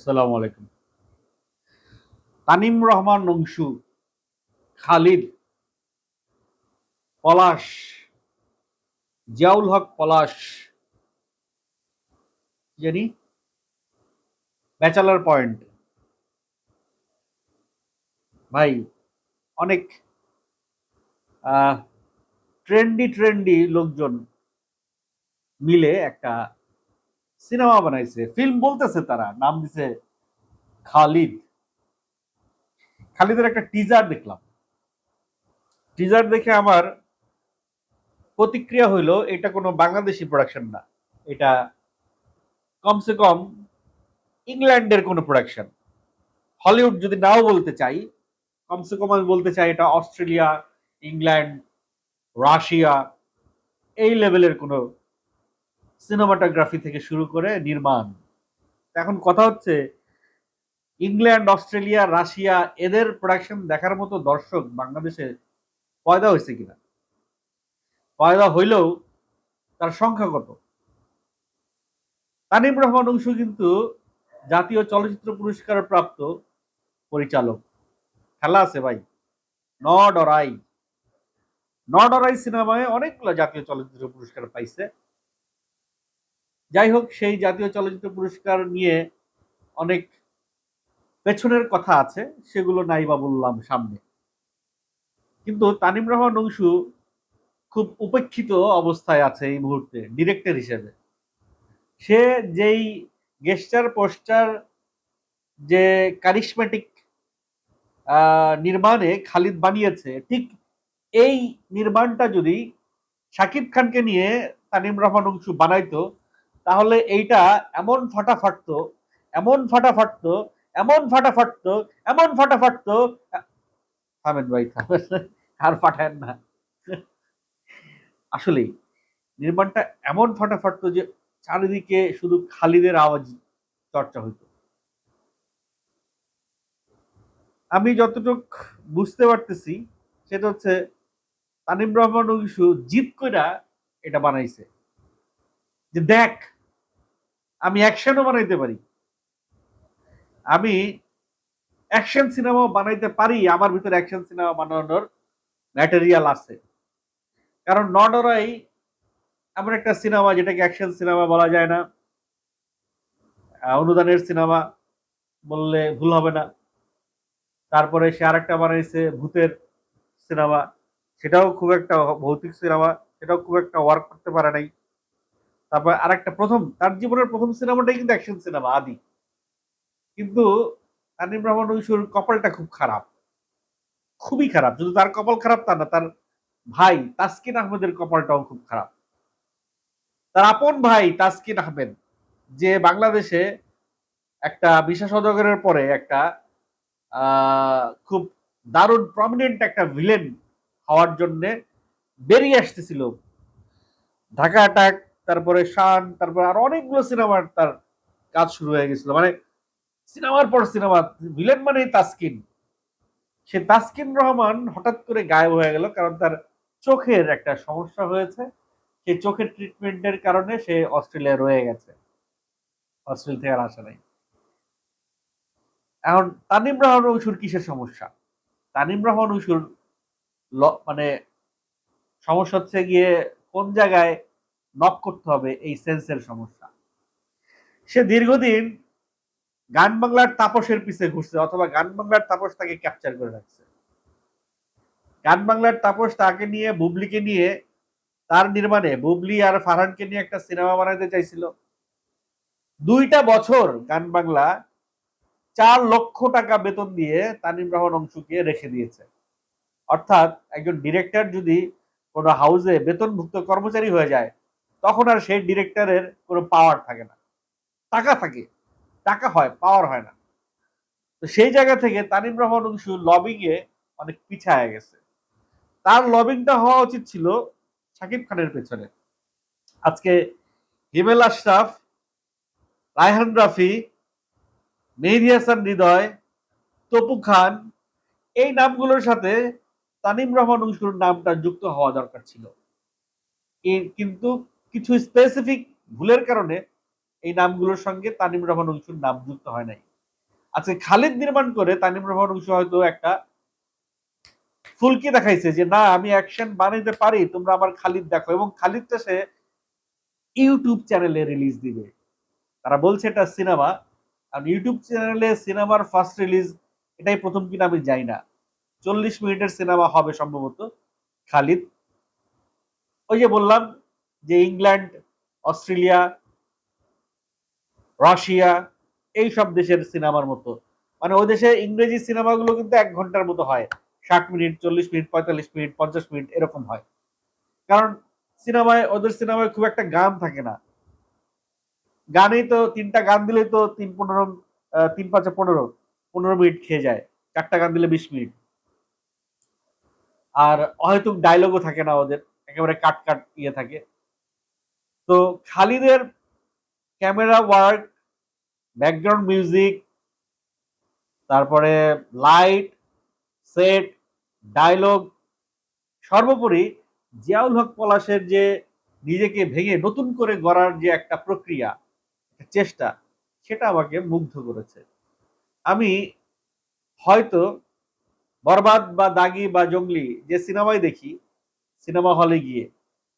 আসসালামু আলাইকুম। তানিম রহমান নংশু খালিদ পলাশ, জিয়াউল হক পলাশ, জানি, ব্যাচেলার পয়েন্ট। ভাই, অনেক ট্রেন্ডি ট্রেন্ডি লোকজন মিলে একটা সিনেমা বানাইছে ফিল্ম বলতেছে তারা, নাম দিছে খালিদ। খালিদের একটা টিজার দেখলাম। টিজার দেখে আমার প্রতিক্রিয়া হইল, এটা কোনো বাংলাদেশি প্রোডাকশন না, এটা কমসে কম ইংল্যান্ডের কোনো প্রোডাকশন হলিউড যদি নাও বলতে চাই কমসে কম আমি বলতে চাই এটা অস্ট্রেলিয়া, ইংল্যান্ড, রাশিয়া, এই লেভেলের কোনো সিনেমাটোগ্রাফি থেকে শুরু করে নির্মাণ। এখন কথা হচ্ছে, ইংল্যান্ড, অস্ট্রেলিয়া, রাশিয়া, এদের প্রোডাকশন দেখার মতো দর্শক বাংলাদেশে পয়দা হয়েছে কিনা? পয়দা হইলেও তার সংখ্যা কত? তানিম রহমান অংশু কিন্তু জাতীয় চলচ্চিত্র পুরস্কার প্রাপ্ত পরিচালক। খেলা আছে ভাই। ন ডরাই। ন ডরাই সিনেমায় অনেকগুলো জাতীয় চলচ্চিত্র পুরস্কার পাইছে। যাই হোক সেই জাতীয় চলচ্চিত্র পুরস্কার নিয়ে অনেক পেছনের কথা আছে, সেগুলো নাই বা বললাম সামনে। কিন্তু তানিম রহমান অংশু খুব উপেক্ষিত অবস্থায় আছে এই মুহূর্তে, ডিরেক্টর হিসেবে। সে যেই গেস্টার, পোস্টার, যে কারিশমেটিক নির্মাণে খালিদ বানিয়েছে, ঠিক এই নির্মাণটা যদি শাকিব খানকে নিয়ে তানিম রহমান অংশু বানাইতো তাহলে এইটা এমন ফাটা ফাটতো এমন ফাটা ফাটতো এমন ফাটা ফাটতো এমন ফাটা ফাটতো থামেন ভাই, থামেন। আর ফাটায় না। আসলেই, নির্মাণটা এমন ফাটা ফাটতো যে চারিদিকে শুধু খালিদের আওয়াজ চর্চা হইতো। আমি যতটুক বুঝতে পারতেছি, সেটা হচ্ছে তানিম রহমান জিত কইরা এটা বানাইছে। যে দেখ আমি অ্যাকশনও বানাইতে পারি। আমি অ্যাকশন সিনেমাও বানাইতে পারি, আমার ভিতরে অ্যাকশন সিনেমা বানানোর ম্যাটেরিয়াল আছে। কারণ নডরাই এমন একটা সিনেমা যেটাকে অ্যাকশন সিনেমা বলা যায় না। অনুদানের সিনেমা বললে ভুল হবে না। তারপরে সে আরেকটা বানাইছে, ভূতের সিনেমা সেটাও খুব একটা ভৌতিক সিনেমা সেটাও খুব একটা ওয়ার্ক করতে পারে নাই। তারপর আরেকটা প্রথম, তার জীবনের প্রথম সিনেমাটাই কিন্তু অ্যাকশন সিনেমা আদি। কিন্তু তানিম রহমান ঐশুর কপালটা খুব খারাপ। খুবই খারাপ। শুধু তার কপাল খারাপ তা না, তার ভাই তাসকিন আহমেদের কপালটাও খুব খারাপ। তার আপন ভাই তাসকিন আহমেদ, যে বাংলাদেশে একটা বিশেষ পরে একটা খুব দারুণ প্রমিনেন্ট একটা ভিলেন হওয়ার জন্যে বেরিয়ে আসতেছিল। ঢাকা অ্যাটাক তারপরে শান, তারপরে আর অনেকগুলো সিনেমার তার কাজ শুরু হয়ে গেছিল। মানে সিনেমার পর সিনেমা, ভিলেন মানেই তাসকিন। সে তাসকিন রহমান হঠাৎ করে গায়েব হয়ে গেল কারণ তার চোখের একটা সমস্যা হয়েছে। সেই চোখের ট্রিটমেন্টের কারণে সে অস্ট্রেলিয়া রয়ে গেছে। অস্ট্রেলিয়া থেকে আর আসা নাই। এখন তানিম রহমান ঐশুর কিসের সমস্যা? তানিম রহমান ঐশুর মানে সমস্যা হচ্ছে গিয়ে কোন জায়গায় নক করতে হবে এই সেন্সের সমস্যা। সে দীর্ঘদিন গান বাংলার তাপসের পিছে ঘুরছে অথবা গান বাংলার তাপস তাকে ক্যাপচার করে রাখছে। গান বাংলার তাপস তাকে নিয়ে, বুবলিকে নিয়ে, তার নির্মাণে বুবলি আর ফারহানকে নিয়ে একটা সিনেমা বানাইতে চাইছিল। দুইটা বছর গান বাংলা চার লক্ষ টাকা বেতন দিয়ে তানিম রহমান অংশকে রেখে দিয়েছে। অর্থাৎ একজন ডিরেক্টর যদি কোনো হাউসে বেতনভুক্ত কর্মচারী হয়ে যায় তখন আর সেই ডিরেক্টরের কোনো পাওয়ার থাকে না। টাকা থাকে। টাকা হয় পাওয়ার হয় না। তো সেই জায়গা থেকে তানিম রহমান অংশু লবিংয়ে অনেক পিছায় গেছে। তার লবিংটা হওয়া উচিত ছিল শাকিব খানের পেছনে। আজকে হিমেল আশরাফ, রায়হান রাফি, মেহেদি হাসান হৃদয়, তপু খান, এই নামগুলোর সাথে তানিম রহমান অংশুর নামটা যুক্ত হওয়া দরকার ছিল। কিন্তু কিছু স্পেসিফিক ভুলের কারণে এই নামগুলোর সঙ্গে তানিম রহমান অংশুর নাম যুক্ত হয় নাই। আজকে খালিদ নির্মাণ করে তানিম রহমান অংশ হয়তো একটা ফুলকি দেখাইছে যে, না, আমি অ্যাকশন বানাইতে পারি, তোমরা আমার খালিদ দেখো। এবং খালিদটা সে ইউটিউব চ্যানেলে রিলিজ দিবে। তারা বলছে এটা সিনেমা আর ইউটিউব চ্যানেলে সিনেমার ফার্স্ট রিলিজ এটাই প্রথম কিনা আমি যাই না। চল্লিশ মিনিটের সিনেমা হবে সম্ভবত খালিদ। ওই যে বললাম যে ইংল্যান্ড, অস্ট্রেলিয়া, রাশিয়া এই সব দেশের সিনেমার মতো। মানে ওই দেশে ইংরেজি সিনেমাগুলো কিন্তু এক ঘণ্টার মতো হয়। ষাট মিনিট, চল্লিশ মিনিট, পঁয়তাল্লিশ মিনিট, পঞ্চাশ মিনিট, এরকম হয়। কারণ সিনেমায়, ওদের সিনেমায় খুব একটা গান থাকে না। গানেই তো তিনটা গান দিলেই তো তিন পনেরো তিন পাঁচে পনেরো পনেরো মিনিট খেয়ে যায়। চারটা গান দিলে বিশ মিনিট। আর হয়তো ডায়লগও থাকে না ওদের। একেবারে কাট কাট ইয়ে থাকে। তো খালিদের ক্যামেরা ওয়ার্ক, ব্যাকগ্রাউন্ড মিউজিক, তারপরে লাইট, সেট, ডায়লগ, সর্বোপরি জিয়াউল হক পলাশের যে নিজেকে ভেঙে নতুন করে গড়ার যে একটা প্রক্রিয়া চেষ্টা, সেটা আমাকে মুগ্ধ করেছে। আমি হয়তো বরবাদ বা দাগি বা জঙ্গলি যে সিনেমাই দেখি, সিনেমা হলে গিয়ে,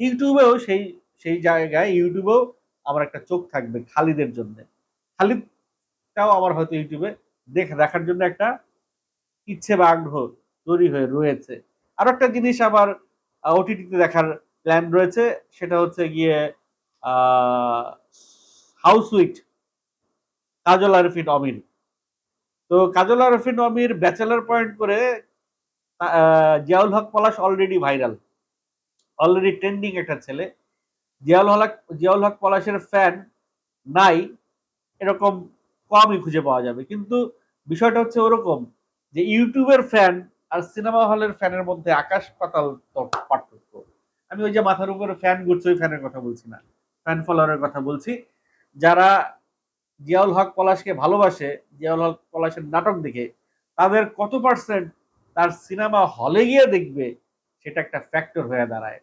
ইউটিউবেও সেই সেই জায়গায় ইউটিউবেও আমার একটা চোখ থাকবে খালিদের জন্য। খালিদটাও আমার হয়তো ইউটিউবে দেখ দেখার জন্য একটা ইচ্ছে বা আগ্রহ তৈরি হয়ে রয়েছে। আর একটা জিনিস আমার ওটিটিতে দেখার প্ল্যান রয়েছে, সেটা হচ্ছে গিয়ে হাউস উইট কাজল আরফিন অমির। তো কাজল আরফিন অমির ব্যাচেলার পয়েন্ট করে Ziaul Haque Palash already viral already trending একটা ছেলে। জিয়াউল হক জিয়াউল হক পলাশের ফ্যান নাই, এরকম কমই খুঁজে পাওয়া যাবে। কিন্তু বিষয়টা হচ্ছে ওরকম যে ইউটিউবের ফ্যান আর সিনেমা হলের ফ্যানের মধ্যে আকাশ পাতাল পার্থক্য। আমি ওই যে মাথার উপরে ফ্যান ঘুরছে, ওই ফ্যানের কথা বলছি না। ফ্যান ফলোয়ারের কথা বলছি। যারা জিয়াউল হক পলাশকে ভালোবাসে, জিয়াউল হক পলাশের নাটক দেখে, তাদের কত পার্সেন্ট তার সিনেমা হলে গিয়ে দেখবে, সেটা একটা ফ্যাক্টর হয়ে দাঁড়ায়।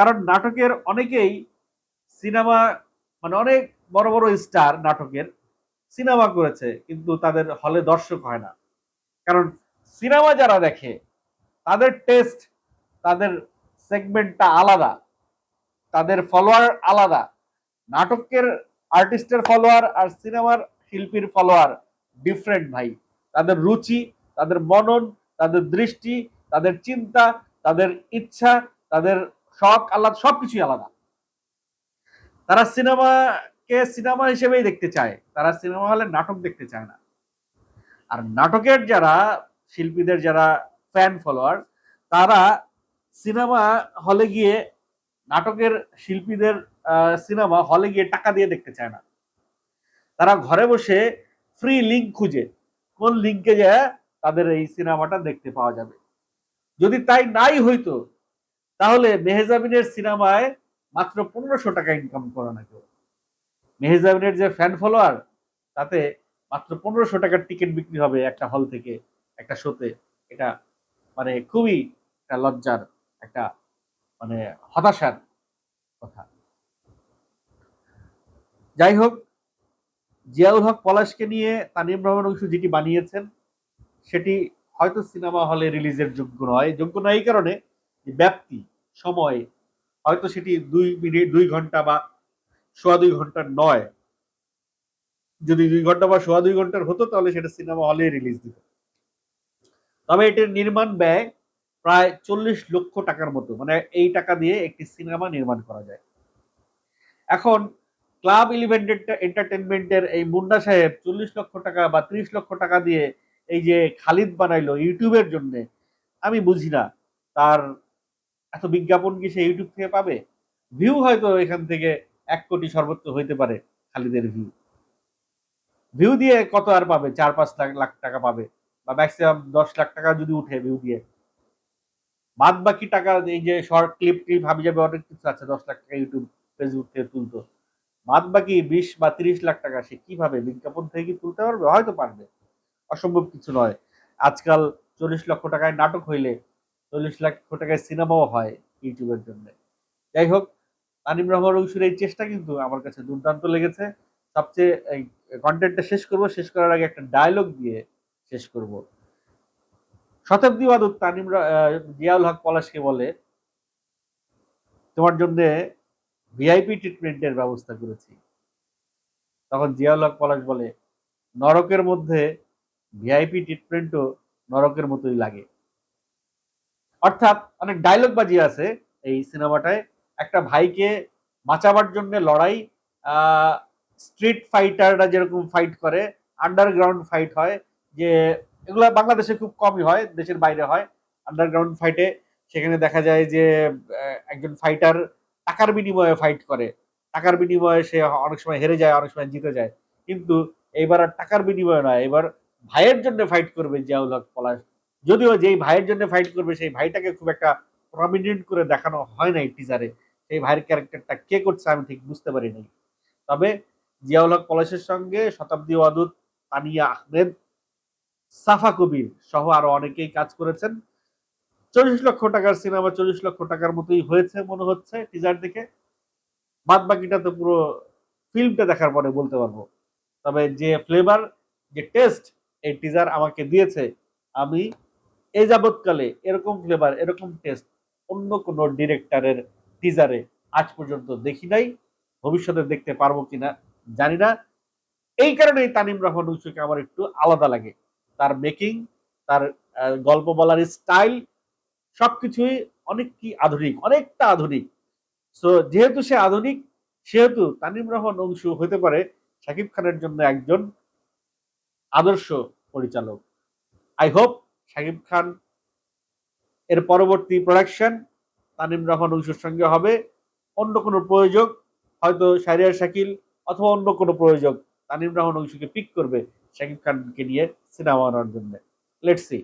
কারণ নাটকের অনেকেই সিনেমা মানে অনেক বড় বড় স্টার নাটকের সিনেমা করেছে, কিন্তু তাদের হলে দর্শক হয় না। কারণ সিনেমা যারা দেখে, তাদের টেস্ট তাদের সেগমেন্টটা আলাদা, তাদের ফলোয়ার আলাদা। নাটকের আর্টিস্টের ফলোয়ার আর সিনেমার শিল্পীর ফলোয়ার ডিফারেন্ট ভাই। তাদের রুচি, তাদের মনন, তাদের দৃষ্টি, তাদের চিন্তা, তাদের ইচ্ছা, তাদের শখ আলাদা সবকিছুই আলাদা। তারা সিনেমাকে সিনেমা হিসেবেই দেখতে চায়, তারা সিনেমা হলে নাটক দেখতে চায় না। আর নাটকের যারা, শিল্পীদের যারা ফ্যান ফলোয়ার তারা সিনেমা হলে গিয়ে, নাটকের শিল্পীদের সিনেমা হলে গিয়ে টাকা দিয়ে দেখতে চায় না। তারা ঘরে বসে ফ্রি লিঙ্ক খুঁজে, কোন লিঙ্কে যায় তাদের এই সিনেমাটা দেখতে পাওয়া যাবে। যদি তাই নাই হইতো তাহলে মেহেজাবিনের সিনেমায় মাত্র পনেরোশো টাকা ইনকাম করে না কেউ মেহেজাবিনের যে ফ্যান ফলোয়ার তাতে মাত্র পনেরোশো টাকার টিকিট বিক্রি হবে একটা হল থেকে, একটা শোতে এটা মানে খুবই একটা লজ্জার একটা মানে হতাশার কথা। যাই হোক, জিয়াউল হক পলাশকে নিয়ে তানিম রহমান অংশ যেটি বানিয়েছেন, সেটি হয়তো সিনেমা হলে রিলিজের যোগ্য নয়। যোগ্য নয় এই কারণে ব্যাপ্তি, সময়, হয়তো সেটি দুই মিনিট, দুই ঘণ্টা বা সোয়া দুই ঘণ্টার নয়। যদি দুই ঘণ্টা বা সোয়া দুই ঘণ্টার হতো, তাহলে সেটা সিনেমা হলে রিলিজ দিত। তবে এটির নির্মাণ ব্যয় প্রায় চল্লিশ লক্ষ টাকার মতো মানে এই টাকা দিয়ে একটি সিনেমা নির্মাণ করা যায়। এখন, ক্লাব ইলেভেন এন্টারটেনমেন্টের এই মুন্ডা সাহেব চল্লিশ লক্ষ টাকা বা ত্রিশ লক্ষ টাকা দিয়ে এই যে খালিদ বানাইলো ইউটিউবের জন্য, আমি বুঝি না। তার এত বিজ্ঞাপন কি সে ইউটিউব থেকে পাবে? ভিউ হয়তো এখান থেকে এক কোটি সর্বোচ্চ হইতে পারে খালিদের ভিউ ভিউ দিয়ে কত আর পাবে? চার, পাঁচ লাখ লাখ টাকা পাবে। বা ম্যাক্সিমাম দশ লাখ টাকা যদি উঠে ভিউ দিয়ে। বাদ বাকি টাকা এই যে শর্ট ক্লিপ ক্লিপ হাবি যাবে অনেক কিছু আছে, দশ লাখ টাকা ইউটিউব ফেসবুক থেকে তুলতো। বাদ বাকি বিশ বা তিরিশ লাখ টাকা সে কীভাবে বিজ্ঞাপন থেকে কি তুলতে পারবে? হয়তো পারবে। অসম্ভব কিছু নয়। আজকাল চল্লিশ লক্ষ টাকায় নাটক হইলে চল্লিশ লক্ষ টাকায় সিনেমাও হয় ইউটিউবের জন্য। যাই হোক, তানিম রহমান ঐশুর এই চেষ্টা কিন্তু আমার কাছে দুর্দান্ত লেগেছে। সবচেয়ে এই কন্টেন্টটা শেষ করব, শেষ করার আগে একটা ডায়লগ দিয়ে শেষ করব। শতাব্দী বাদক তানিম জিয়াউল হক পলাশকে বলে, তোমার জন্য ভিআইপি ট্রিটমেন্টের ব্যবস্থা করেছি। তখন জিয়াউল হক পলাশ বলে, নরকের মধ্যে ভিআইপি ট্রিটমেন্টও নরকের মতোই লাগে। অর্থাৎ অনেক ডায়লগ বাজি আছে এই সিনেমাটায়। একটা ভাইকে বাঁচাবার জন্য লড়াই স্ট্রিট ফাইটাররা যেরকম ফাইট করে আন্ডারগ্রাউন্ড ফাইট হয়, যে এগুলো বাংলাদেশে খুব কমই হয়, দেশের বাইরে হয় আন্ডারগ্রাউন্ড ফাইটে সেখানে দেখা যায় যে একজন ফাইটার টাকার বিনিময়ে ফাইট করে। টাকার বিনিময়ে সে অনেক সময় হেরে যায়, অনেক সময় জিতে যায়। কিন্তু এইবার আর টাকার বিনিময়ে নয় এবার ভাইয়ের জন্য ফাইট করবে জিয়াউল হক, পলাশ যদিও যেই ভাইয়ের জন্য ফাইট করবে, সেই ভাইটাকে খুব একটা প্রমিনেন্ট করে দেখানো হয় নাই টিজারে সেই ভাইয়ের ক্যারেক্টারটা কে করছে আমি ঠিক বুঝতে পারি নাই তবে জিয়াউল হক পলাশের সঙ্গে শতাব্দী ওয়াদুদ, তানিয়া আহমেদ, সাফা কবির সহ আরও অনেকেই কাজ করেছেন। চল্লিশ লক্ষ টাকার সিনেমা চল্লিশ লক্ষ টাকার মতোই হয়েছে মনে হচ্ছে টিজার দেখে। বাদ বাকিটা তো পুরো ফিল্মটা দেখার পরে বলতে পারব। তবে যে ফ্লেভার যে টেস্ট এই টিজার আমাকে দিয়েছে, আমি এই যাবৎকালে এরকম ফ্লেভার এরকম টেস্ট অন্য কোনো ডিরেক্টরের টিজারে আজ পর্যন্ত দেখি নাই, ভবিষ্যতে দেখতে পারব কিনা জানি না। এই কারণেই তানিম রহমান উৎসকে আমার একটু আলাদা লাগে। তার মেকিং তার গল্প বলার স্টাইল সবকিছুই অনেক কি আধুনিক, অনেকটা আধুনিক। সো যেহেতু সে আধুনিক, সেহেতু তানিম রহমান অংশু হতে পারে শাকিব খানের জন্য একজন আদর্শ পরিচালক। আই হোপ শাকিব খান এর পরবর্তী প্রোডাকশন তানিম রহমান অংশুর সঙ্গে হবে। অন্য কোনো প্রয়োজক, হয়তো সারিয়ার শাকিল অথবা অন্য কোনো প্রয়োজক তানিম রহমান অংশুকে পিক করবে শাকিব খানকে নিয়ে সিনেমা আনার জন্য। লেটসি